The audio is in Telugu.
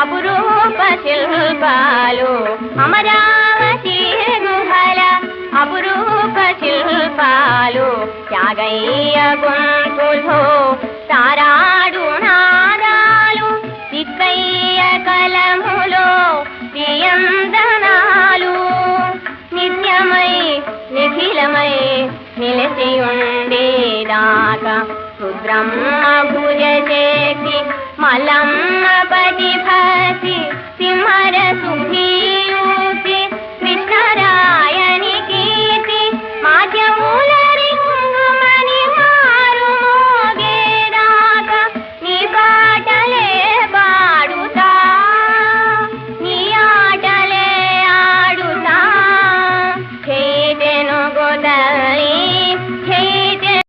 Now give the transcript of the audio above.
అపురూప శిల్పాలు అమరావతి గుహల అపురూప శిల్పాలు త్యాగయ్య గుంపులు తారాడు నాదాలు తిక్కయ్య కలములో ప్రియందనాలు నిత్యమై నిఖిలమై నిలిచియుండేదాకా రుద్రమ్మ భుజ చేసి Thank you.